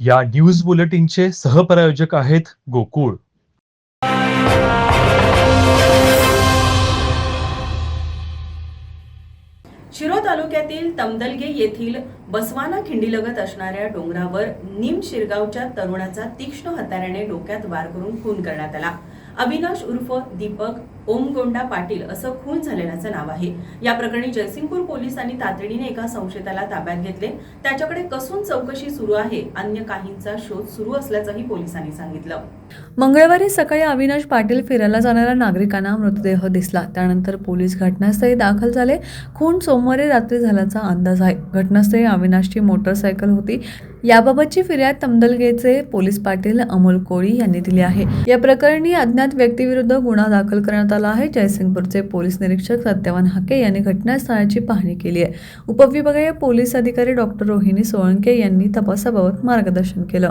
या न्यूज बुलेटिनचे सहप्रायोजक आहेत गोकुळ. शिरो तालुक्यातील तमदलगे येथील बसवाना खिंडीलगत असणाऱ्या डोंगरावर निम शिरगावच्या तरुणाचा तीक्ष्ण हत्याराने डोक्यात वार करून खून करण्यात आला. अविनाश उर्फ दीपक ओमगोंडा पाटील असं खून झालेल्याचं नाव आहे. या प्रकरणी जयसिंगपूर पोलिसांनी तातडीने एका संशयिताला ताब्यात घेतले. त्याच्याकडे कसून चौकशी सुरू आहे? अन्य काहींचा शोध सुरू असल्याचंही पोलिसांनी सांगितलं. मंगळवारी सकाळी अविनाश पाटील फिरायला जाणाऱ्या नागरिकांना मृतदेह दिसला. त्यानंतर पोलीस घटनास्थळी दाखल झाले. खून सोमवारी रात्री झाल्याचा अंदाज आहे. घटनास्थळी अविनाशची मोटरसायकल होती. याबाबतची फिर्याद तमदलगेचे पोलीस पाटील अमोल कोळी यांनी दिली आहे. या प्रकरणी अज्ञात व्यक्तीविरुद्ध गुन्हा दाखल करण्यात आला आहे. जयसिंगपूरचे पोलीस निरीक्षक सत्यवान हाके यांनी घटनास्थळाची पाहणी केली आहे. उपविभागीय पोलीस अधिकारी डॉक्टर रोहिणी सोळंके यांनी तपासाबाबत मार्गदर्शन केलं.